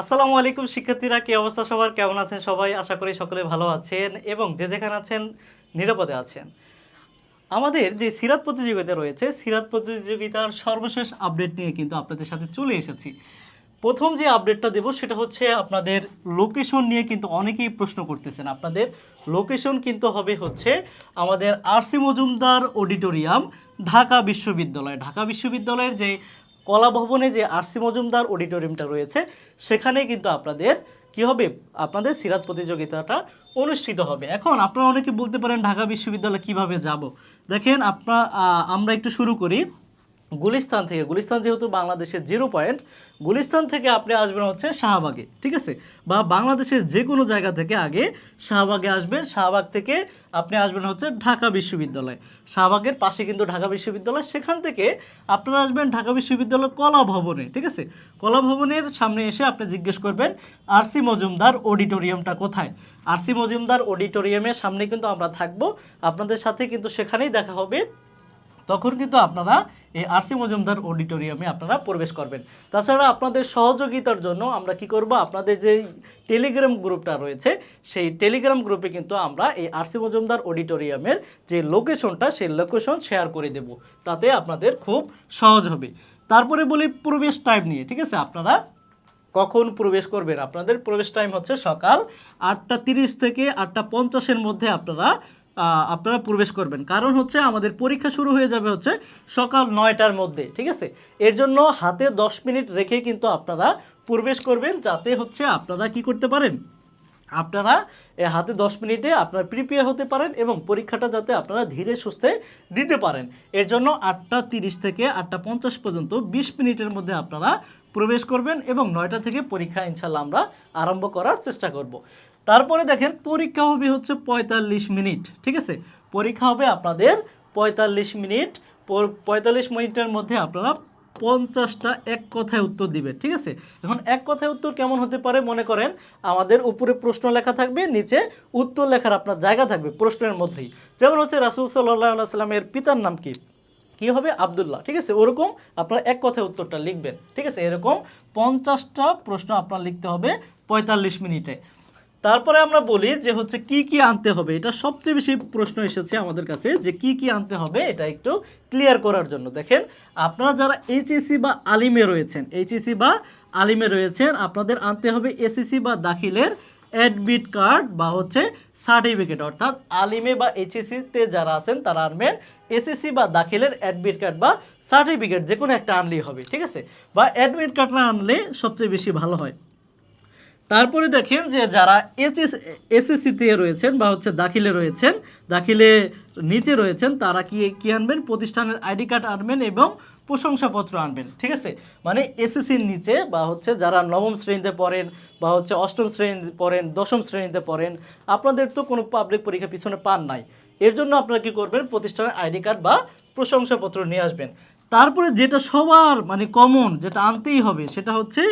আসসালামু আলাইকুম শিক্ষার্থীরা, কি অবস্থা সবার? কেমন আছেন সবাই? আশা করি সকলে ভালো আছেন এবং যে যেখানে আছেন, নিরাপদে আছেন। আমাদের যে সিরাত প্রতিযোগিতা রয়েছে, সিরাত প্রতিযোগিতার সর্বশেষ আপডেট নিয়ে কিন্তু আপনাদের সাথে চলে এসেছি। প্রথম যে আপডেটটা দেব, সেটা হচ্ছে আপনাদের লোকেশন নিয়ে কিন্তু অনেকেই প্রশ্ন করতেছেন। আপনাদের লোকেশন কিন্তু হবে হচ্ছে আমাদের আরসি মজুমদার অডিটোরিয়াম, ঢাকা বিশ্ববিদ্যালয়। ঢাকা বিশ্ববিদ্যালয়ের যে কলা ভবনে যে আরসি মজুমদার অডিটোরিয়ামটা রয়েছে, সেখানে কিন্তু আপনাদের কি হবে? আপনাদের সিরাত প্রতিযোগিতাটা অনুষ্ঠিত হবে। এখন আপনারা অনেকে বলতে পারেন ঢাকা বিশ্ববিদ্যালয় কীভাবে যাব? দেখেন, আপনার আমরা একটু শুরু করি। গুলিস্তান থেকে, গুলিস্তান যেহেতু বাংলাদেশের জিরো পয়েন্ট গুলিস্তান থেকে আপনি আসবেন হচ্ছে শাহবাগে, ঠিক আছে? বা বাংলাদেশের যে কোনো জায়গা থেকে আগে শাহবাগে আসবেন, শাহবাগ থেকে আপনি আসবেন হচ্ছে ঢাকা বিশ্ববিদ্যালয়। শাহবাগের পাশে কিন্তু ঢাকা বিশ্ববিদ্যালয়, সেখান থেকে আপনারা আসবেন ঢাকা বিশ্ববিদ্যালয় কলা ভবনে, ঠিক আছে? কলা ভবনের সামনে এসে আপনি জিজ্ঞেস করবেন আরসি মজুমদার অডিটোরিয়ামটা কোথায়? আরসি মজুমদার অডিটোরিয়ামের সামনে কিন্তু আমরা থাকব। আপনাদের সাথে কিন্তু সেখানেই দেখা হবে। তখন কিন্তু আপনারা এই আরসি মজুমদার অডিটোরিয়ামে আপনারা প্রবেশ করবেন। তাছাড়া আপনাদের সহযোগিতার জন্য আমরা কি করব? আপনাদের যে টেলিগ্রাম গ্রুপটা রয়েছে, সেই টেলিগ্রাম গ্রুপে কিন্তু আমরা এই আরসি মজুমদার অডিটোরিয়ামের যে লোকেশনটা, সেই লোকেশন শেয়ার করে দেব। তাতে আপনাদের খুব সহজ হবে। তারপরে বলি প্রবেশ টাইম নিয়ে, ঠিক আছে? আপনারা কখন প্রবেশ করবেন? আপনাদের প্রবেশ টাইম হচ্ছে সকাল আটটা তিরিশ থেকে আটটা পঞ্চাশের মধ্যে আপনারা আপনারা প্রবেশ করবেন। কারণ হচ্ছে আমাদের পরীক্ষা শুরু হয়ে যাবে হচ্ছে সকাল নয়টার মধ্যে, ঠিক আছে? এর জন্য হাতে দশ মিনিট রেখে কিন্তু আপনারা প্রবেশ করবেন, যাতে হচ্ছে আপনারা কি করতে পারেন? আপনারা হাতে দশ মিনিটে আপনারা প্রিপেয়ার হতে পারেন এবং পরীক্ষাটা যাতে আপনারা ধীরে সুস্থে দিতে পারেন। এর জন্য আটটা তিরিশ থেকে আটটা পঞ্চাশ পর্যন্ত বিশ মিনিটের মধ্যে আপনারা প্রবেশ করবেন এবং নয়টা থেকে পরীক্ষা ইনশাল্লাহ আমরা আরম্ভ করার চেষ্টা করব। তারপরে দেখেন পরীক্ষা হবে হচ্ছে পঁয়তাল্লিশ মিনিট, ঠিক আছে? পরীক্ষা হবে আপনাদের পঁয়তাল্লিশ মিনিট পঁয়তাল্লিশ মিনিটের মধ্যে আপনারা পঞ্চাশটা এক কথায় উত্তর দিবে ঠিক আছে? এখন এক কথায় উত্তর কেমন হতে পারে মনে করেন, আমাদের উপরে প্রশ্ন লেখা থাকবে, নিচে উত্তর লেখার আপনার জায়গা থাকবে প্রশ্নের মধ্যেই। যেমন হচ্ছে রাসুল সাল্লাহ সাল্লামের পিতার নাম কি? কি হবে? আবদুল্লাহ, ঠিক আছে? ওরকম আপনার এক কথায় উত্তরটা লিখবেন, ঠিক আছে? এরকম পঞ্চাশটা প্রশ্ন আপনার লিখতে হবে পঁয়তাল্লিশ মিনিটে। তারপরে আমরা বলি যে হচ্ছে কি কি আনতে হবে। এটা সবচেয়ে বেশি প্রশ্ন এসেছে আমাদের কাছে যে কি কি আনতে হবে এটা একটু ক্লিয়ার করার জন্য। দেখেন, আপনারা যারা এইচএসসি বা আলিমে রয়েছেন এইচএসসি বা আলিমে রয়েছেন, আপনাদের আনতে হবে এসএসসি বা দাখিলের অ্যাডমিট কার্ড বা হচ্ছে সার্টিফিকেট অর্থাৎ আলিমে বা এইচএসসিতে যারা আছেন, তারা আনবেন এসএসসি বা দাখিলের অ্যাডমিট কার্ড বা সার্টিফিকেট যে কোনো একটা আনলেই হবে, ঠিক আছে? বা অ্যাডমিট কার্ডটা আনলে সবচেয়ে বেশি ভালো হয়। তারপরে দেখেন যে যারা এইচএস এসএসসিতে রয়েছেন বা হচ্ছে দাখিলে রয়েছেন, দাখিলে নিচে রয়েছেন, তারা কি কি আনবেন? প্রতিষ্ঠানের আইডি কার্ড আনবেন এবং প্রশংসাপত্র আনবেন, ঠিক আছে? মানে এসএসসির নিচে বা হচ্ছে যারা নবম শ্রেণীতে পড়েন বা হচ্ছে অষ্টম শ্রেণীতে পড়েন, দশম শ্রেণীতে পড়েন, আপনাদের তো কোনো পাবলিক পরীক্ষা পিছনে পান নাই। এর জন্য আপনারা কি করবেন? প্রতিষ্ঠানের আইডি কার্ড বা প্রশংসাপত্র নিয়ে আসবেন। তারপরে যেটা সবার মানে কমন যেটা আনতেই হবে, সেটা হচ্ছে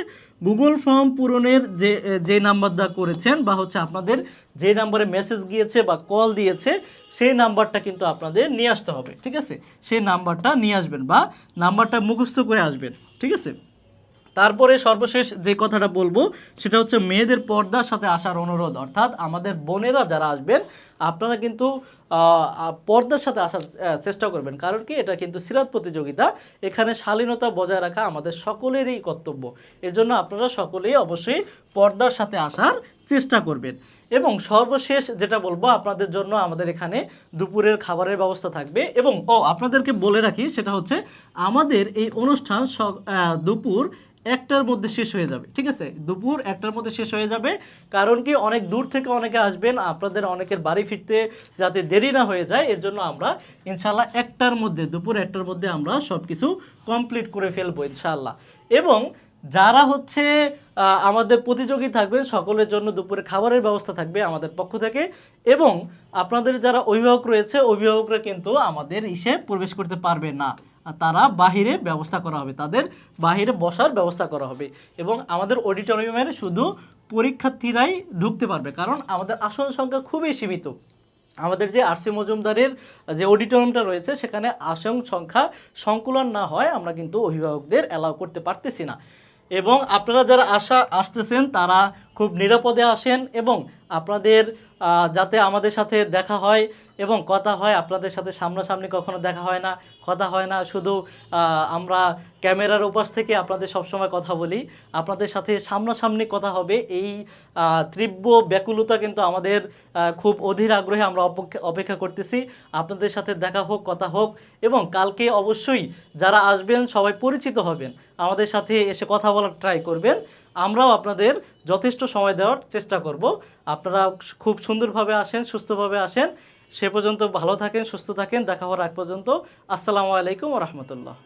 গুগল ফর্ম পূরণের যে যে নাম্বারটা করেছেন বা হচ্ছে আপনাদের যে নাম্বারে মেসেজ গিয়েছে বা কল দিয়েছে, সেই নাম্বারটা কিন্তু আপনাদের নিয়ে আসতে হবে, ঠিক আছে? সেই নাম্বারটা নিয়ে আসবেন বা নাম্বারটা মুখস্থ করে আসবেন, ঠিক আছে? তারপরে সর্বশেষ যে কথাটা বলব, সেটা হচ্ছে মেয়েদের পর্দার সাথে আসার অনুরোধ। অর্থাৎ আমাদের বোনেরা যারা আসবেন, আপনারা কিন্তু পর্দার সাথে আসার চেষ্টা করবেন। কারণ কি? এটা কিন্তু সিরাত প্রতিযোগিতা। এখানে শালীনতা বজায় রাখা আমাদের সকলেরই কর্তব্য। এর জন্য আপনারা সকলেই অবশ্যই পর্দার সাথে আসার চেষ্টা করবেন। এবং সর্বশেষ যেটা বলব, আপনাদের জন্য আমাদের এখানে দুপুরের খাবারের ব্যবস্থা থাকবে। এবং, ও, আপনাদেরকে বলে রাখি, সেটা হচ্ছে আমাদের এই অনুষ্ঠান দুপুর একটার মধ্যে শেষ হয়ে যাবে, ঠিক আছে? দুপুর একটার মধ্যে শেষ হয়ে যাবে, কারণ কি অনেক দূর থেকে অনেকে আসবেন, আপনাদের অনেকের বাড়ি ফিরতে যাতে দেরি না হয়ে যায়, এর জন্য আমরা ইনশাল্লাহ একটার মধ্যে, দুপুর একটার মধ্যে আমরা সব কিছু কমপ্লিট করে ফেলব ইনশাল্লাহ এবং যারা হচ্ছে আমাদের প্রতিযোগী থাকবে, সকলের জন্য দুপুরে খাবারের ব্যবস্থা থাকবে আমাদের পক্ষ থেকে, এবং আপনাদের যারা অভিভাবক রয়েছে, অভিভাবকরা কিন্তু আমাদের ইসে প্রবেশ করতে পারবে না। তারা বাহিরে ব্যবস্থা করা হবে, তাদের বাহিরে বসার ব্যবস্থা করা হবে। এবং আমাদের অডিটোরিয়ামের শুধু পরীক্ষার্থীরাই ঢুকতে পারবে, কারণ আমাদের আসন সংখ্যা খুবই সীমিত। আমাদের যে আরসি মজুমদারের যে অডিটোরিয়ামটা রয়েছে, সেখানে আসন সংখ্যা সংকুলন না হয় আমরা কিন্তু অভিভাবকদের অ্যালাউ করতে পারতেছি না। এবং আপনারা যারা আসা, আসতেছেন, তারা খুব নিরাপদে আসেন এবং আপনাদের যাতে আমাদের সাথে দেখা হয় এবং কথা হয়। আপনাদের সাথে সামনাসামনি কখনো দেখা হয় না, কথা হয় না। শুধু আমরা ক্যামেরার উপাস থেকে আপনাদের সবসময় কথা বলি। আপনাদের সাথে সামনাসামনি কথা হবে। এই তীব্র ব্যাকুলতা কিন্তু আমাদের খুব অধীর আগ্রহে আমরা অপেক্ষা অপেক্ষা করতেছি। আপনাদের সাথে দেখা হোক, কথা হোক এবং কালকে অবশ্যই যারা আসবেন সবাই পরিচিত হবেন। আমাদের সাথে এসে কথা বলার ট্রাই করবেন। আমরাও আপনাদের যথেষ্ট সময় দেওয়ার চেষ্টা করব। আপনারা খুব সুন্দরভাবে আসেন, সুস্থভাবে আসেন। সে পর্যন্ত ভালো থাকেন, সুস্থ থাকেন। দেখা হওয়ার আগ পর্যন্ত। আসসালামু আলাইকুম রহমতুল্লাহ।